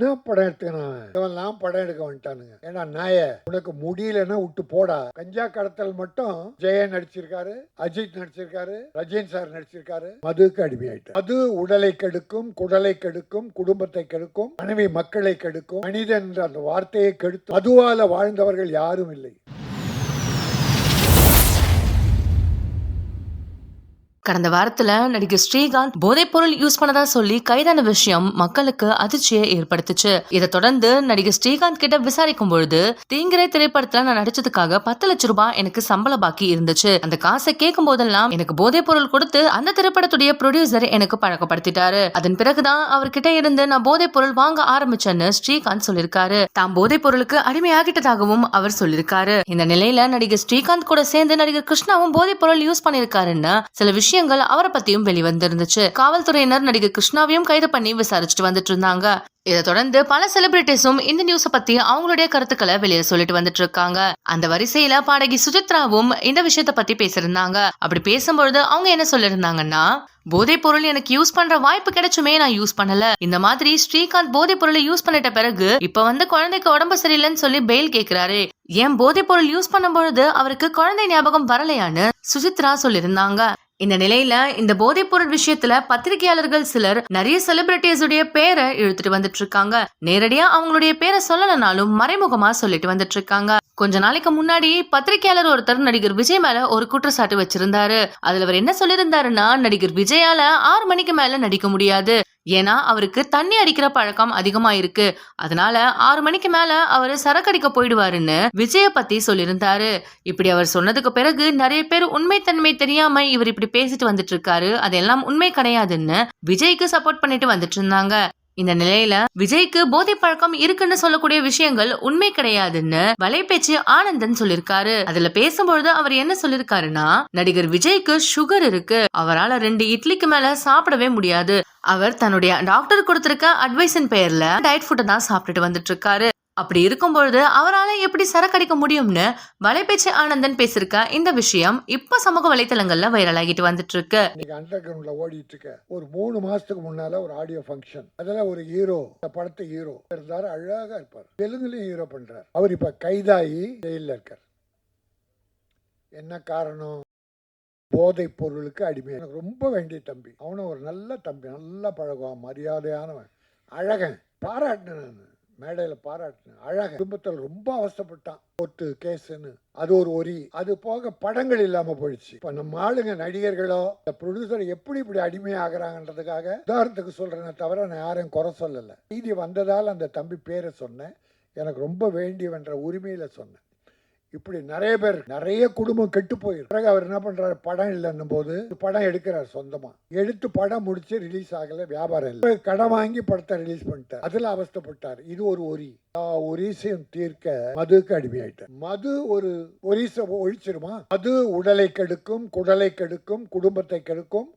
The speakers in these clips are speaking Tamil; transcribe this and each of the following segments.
என்ன படம் எடுத்துக்கிறான் இவெல்லாம் படம் எடுக்க வந்துட்டானுங்க. ஏன்னா நாய உனக்கு முடியலன்னா விட்டு போடா. கஞ்சா கடத்தல் மட்டும் ஜெயன் நடிச்சிருக்காரு அஜித் நடிச்சிருக்காரு ரஜின் சார் நடிச்சிருக்காரு. மதுக்கு அடிமையாயிட்டு மது உடலை கெடுக்கும் குடலை கெடுக்கும் குடும்பத்தை கெடுக்கும் மனைவி மக்களை கெடுக்கும் மனிதன் என்ற அந்த வார்த்தையை கெடுத்து மதுவால வாழ்ந்தவர்கள் யாரும் இல்லை. கடந்த வாரத்துல நடிகர் ஸ்ரீகாந்த் போதைப் பொருள் யூஸ் பண்ணதா சொல்லி கைதான விஷயம் மக்களுக்கு அதிர்ச்சியை ஏற்படுத்துச்சு. இதை தொடர்ந்து நடிகர் ஸ்ரீகாந்த் கிட்ட விசாரிக்கும் பொழுது தீங்கிரை திரைப்படத்துல நான் நடிச்சதுக்காக பத்து லட்சம் ரூபாய் எனக்கு சம்பள பாக்கி இருந்துச்சு. அந்த காசை கேட்கும் போதெல்லாம் எனக்கு போதைப் பொருள் கொடுத்து அந்த திரைப்படத்துடைய ப்ரொடியூசர் எனக்கு பழக்கப்படுத்திட்டாரு. அதன் பிறகுதான் அவர்கிட்ட இருந்து நான் போதைப் பொருள் வாங்க ஆரம்பிச்சேன்னு ஸ்ரீகாந்த் சொல்லிருக்காரு. தாம் போதைப் பொருளுக்கு அடிமையாகிட்டதாகவும் அவர் சொல்லிருக்காரு. இந்த நிலையில நடிகர் ஸ்ரீகாந்த் கூட சேர்ந்து நடிகர் கிருஷ்ணாவும் போதைப் பொருள் யூஸ் பண்ணிருக்காருன்னு சில விஷயங்கள் அவரை பத்தியும் வெளிவந்திருந்துச்சு. காவல்துறையினர் நடிகர் கிருஷ்ணாவையும் கைது பண்ணி விசாரிச்சுட்டு வந்துட்டு இருந்தாங்க. இதை தொடர்ந்து பல செலிபிரிட்டிஸும் இந்த நியூஸ பத்தி அவங்களுடைய கருத்துக்களை வெளியில சொல்லிட்டு வந்துட்டு இருக்காங்க. அந்த வரிசையில பாடகி சுஜித்ராவும் இந்த விஷயத்த பத்தி பேசியிருந்தாங்க. அப்படி பேசும்பொழுது அவங்க என்ன சொல்லியிருந்தாங்கன்னா போதைப் பொருள் எனக்கு யூஸ் பண்ற வாய்ப்பு கிடைச்சுமே நான் யூஸ் பண்ணல. இந்த மாதிரி ஸ்ரீகாந்த் போதைப் பொருளை யூஸ் பண்ணிட்ட பிறகு இப்ப வந்து குழந்தைக்கு உடம்பு சரியில்லைன்னு சொல்லி பெயில் கேக்குறாரு. ஏன் போதைப் பொருள் யூஸ் பண்ணும் பொழுது அவருக்கு குழந்தை ஞாபகம் வரலையான்னு சுசித்ரா சொல்லியிருந்தாங்க. இந்த நிலையில இந்த போதைப் பொருள் விஷயத்துல பத்திரிகையாளர்கள் சிலர் நிறைய செலிபிரிட்டிஸுடைய பேரை இழுத்துட்டு வந்துட்டு இருக்காங்க. நேரடியா அவங்களுடைய பேரை சொல்லலனாலும் மறைமுகமா சொல்லிட்டு வந்துட்டு இருக்காங்க. கொஞ்ச நாளைக்கு முன்னாடி பத்திரிகையாளர் ஒருத்தர் நடிகர் விஜய் மேல ஒரு குற்றச்சாட்டு வச்சிருந்தாரு. அதுல அவர் என்ன சொல்லியிருந்தாருன்னா நடிகர் விஜயால ஆறு மணிக்கு மேல நடிக்க முடியாது. ஏன்னா அவருக்கு தண்ணி அடிக்கிற பழக்கம் அதிகமா இருக்கு அதனால ஆறு மணிக்கு மேல அவரு சரக்கடிக்க போயிடுவாருன்னு விஜய பத்தி சொல்லியிருந்தாரு. இப்படி அவர் சொன்னதுக்கு பிறகு நிறைய பேர் உண்மைத்தன்மை தெரியாம இவர் இப்படி பேசிட்டு வந்துட்டு இருக்காரு. அதெல்லாம் உண்மை கிடையாதுன்னு விஜய்க்கு சப்போர்ட் பண்ணிட்டு வந்துட்டு இருந்தாங்க. இந்த நிலையில விஜய்க்கு போதை பழக்கம் இருக்குன்னு சொல்லக்கூடிய விஷயங்கள் உண்மை கிடையாதுன்னு வலைபேச்சு ஆனந்தன் சொல்லிருக்காரு. அதுல பேசும்பொழுது அவர் என்ன சொல்லிருக்காருன்னா நடிகர் விஜய்க்கு சுகர் இருக்கு. அவரால ரெண்டு இட்லிக்கு மேல சாப்பிடவே முடியாது. அவர் தன்னுடைய டாக்டர் கொடுத்திருக்க அட்வைஸின் பெயர்ல டயட் ஃபுட்டை தான் சாப்பிட்டுட்டு வந்துட்டு இருக்காரு. அப்படி இருக்கும் பொழுது அவரால் எப்படி சரக்கடிக்க முடியும்னு வலைபேச்சு ஆனந்தன் பேசியிருக்க இந்த விஷயம் இப்ப சமூக வலைத்தளங்கள்ல வைரல் ஆகிட்டு வந்துட்டு இருக்கு இன்னைக்கு அண்டர் கிரவுண்டில் ஓடிட்டு இருக்க ஒரு மூணு மாசத்துக்கு முன்னால ஒரு ஆடியோ ஃபங்க்ஷன் அதுல ஒரு ஹீரோ இந்த படத்தை ஹீரோ இருந்தாரு அழகா இருப்பார். தெலுங்குலயும் ஹீரோ பண்றாரு. அவர் இப்ப கைதாகி ஜெயில இருக்கார். என்ன காரணம்? போதைப் பொருளுக்கு அடிமை. எனக்கு ரொம்ப வேண்டிய தம்பி. அவனும் ஒரு நல்ல தம்பி. நல்லா பழகுவான். மரியாதையானவன். அழகன். பாராட்டினேன் மேடையில் பாராட்டினேன். அழக குடும்பத்தில் ரொம்ப அவஸ்தைப்பட்டான். கோர்ட்டு கேஸுன்னு. அது ஒரு ஒரி. அது போக படங்கள் இல்லாமல் போயிடுச்சு. இப்போ நம்ம ஆளுங்க நடிகர்களோ இந்த ப்ரொடியூசர் எப்படி இப்படி அடிமையாகிறாங்கன்றதுக்காக உதாரணத்துக்கு சொல்றேனே தவிர நான் யாரையும் குறை சொல்லலை. செய்தி வந்ததால் அந்த தம்பி பேரை சொன்னேன். எனக்கு ரொம்ப வேண்டியவன்ற உரிமையில் சொன்னேன். இப்படி நிறைய பேர் நிறைய குடும்பம் கெட்டு போயிருக்கு பிறகு அவர் என்ன பண்றாரு? படம் இல்லைன்னும் போது படம் எடுக்கிறார் சொந்தமா. எடுத்து படம் முடிச்சு ரிலீஸ் ஆகல வியாபாரம் இல்லை. கடன் வாங்கி படத்தை ரிலீஸ் பண்ணிட்டார். அதுல அவஸ்தைப்பட்டார். இது ஒரு ஒரி. ஒரிசையும் தீர்க்க மதுக்கு அடிமையாயிட்டார். மது ஒரு ஒரிசை ஒழிச்சிருமா? மது உடலை கெடுக்கும் குடலை கெடுக்கும் குடும்பத்தை கெடுக்கும்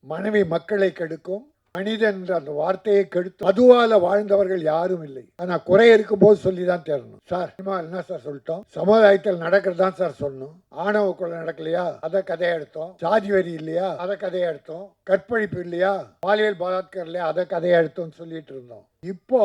மனைவி மக்களை கெடுக்கும் மனிதன் என்ற அந்த வார்த்தையை கெடுத்து மதுவால வாழ்ந்தவர்கள் யாரும் இல்லை. ஆனா குறை இருக்கும் போது சொல்லி தான் தேரணும் சார் என்ன சார் சொல்லிட்டோம்? சமுதாயத்தில் நடக்கிறதான் சார் சொன்னோம் ஆணவ கொலை நடக்கலையா? அதை கதையை எடுத்தோம். சாதி வரி இல்லையா? அதை கதையை எடுத்தோம். கற்பழிப்பு இல்லையா? பாலியல் பலாத்காரம் இல்லையா? அதை கதையை எடுத்தோம்னு சொல்லிட்டு இருந்தோம். இப்போ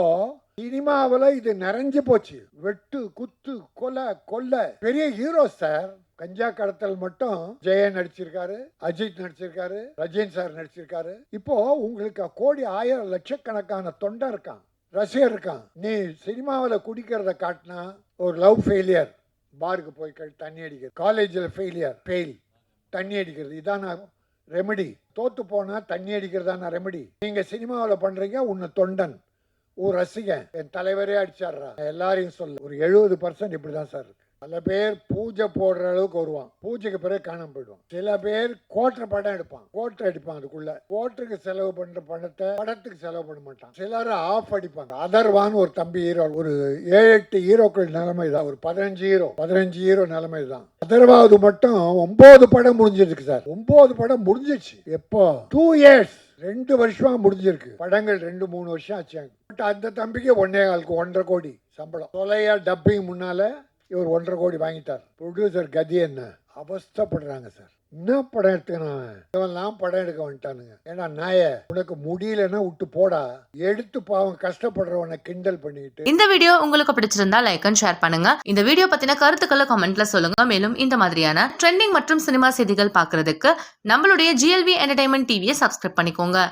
சினிமாவில் இது நிறைஞ்சு போச்சு. வெட்டு குத்து கொலை கொள்ளை பெரிய ஹீரோ சார் கஞ்சா கடத்தல் மட்டும் ஜெயன் நடிச்சிருக்காரு அஜித் நடிச்சிருக்காரு ரஜினி சார் நடிச்சிருக்காரு. இப்போ உங்களுக்கு கோடி ஆயிரம் லட்சக்கணக்கான தொண்டை இருக்கான் ரசிகர் இருக்கான். நீ சினிமாவில் குடிக்கிறத காட்டினா ஒரு லவ் ஃபெயிலியர் பாருக்கு போய் தண்ணி அடிக்கிறது. காலேஜில் ஃபெயிலியர் ஃபெயில் தண்ணி அடிக்கிறது. இதான் ரெமெடி தோத்து போனால் தண்ணி அடிக்கிறதான ரெமெடி நீங்கள் சினிமாவில் பண்ணுறீங்க உன்னை தொண்டன். ஒரு ரசிகன். என் தலைவரே அடிச்சாடுறா எல்லாரையும் சொல்ல. ஒரு எழுபது பர்சன்ட் இப்படிதான் சார் இருக்கு. பல பேர் பூஜை போடுற அளவுக்கு வருவான். பூஜைக்கு பிறகு காணாம போயிடுவான். சில பேர் கோட்டை படம் எடுப்பான். கோட்டை அடிப்பான் அதுக்குள்ள. கோட்டுக்கு செலவு பண்ற பணத்தை படத்துக்கு செலவு பண்ண மாட்டான். சிலர் ஆஃப் அடிப்பாங்க. அதர்வான் ஒரு தம்பி ஹீரோ ஒரு ஏழு எட்டு ஹீரோக்கள் நிலைமை தான். ஒரு பதினஞ்சு ஹீரோ பதினஞ்சு ஹீரோ நிலைமை தான். அதர்வாவது மட்டும் ஒன்பது படம் முடிஞ்சிருக்கு சார். ஒன்பது படம் முடிஞ்சிச்சு எப்போ? டூ இயர்ஸ் ரெண்டு வருஷமா முடிஞ்சிருக்கு. படங்கள் ரெண்டு மூணு வருஷம் ஆச்சு. பட் அந்த தம்பிக்கு ஒன்னே காலுக்கு ஒன்றரை கோடி சம்பளம். தொலையா டப்பிங் முன்னால இவர் ஒன்றரை கோடி வாங்கிட்டார். ப்ரொடியூசர் கதி என்ன? அவஸ்தப்படுறாங்க சார் என்ன படம் எடுத்துக்கணும் இவன்லாம் படம் எடுக்க வந்துட்டானுங்க. ஏன்னா நாய உனக்கு முடியலன்னா விட்டு போடா. எடுத்து பாவம் கஷ்டப்படுறவனை கிண்டல் பண்ணிட்டு இந்த வீடியோ உங்களுக்கு பிடிச்சிருந்தா லைக் அண்ட் ஷேர் பண்ணுங்க. இந்த வீடியோ பத்தின கருத்துக்களை கமெண்ட்ல சொல்லுங்க. மேலும் இந்த மாதிரியான ட்ரெண்டிங் மற்றும் சினிமா செய்திகள் பாக்குறதுக்கு நம்மளுடைய ஜிஎல்வி என்டர்டைன்மெண்ட் டிவியை சப்ஸ்கிரைப் பண்ணிக்கோங்க.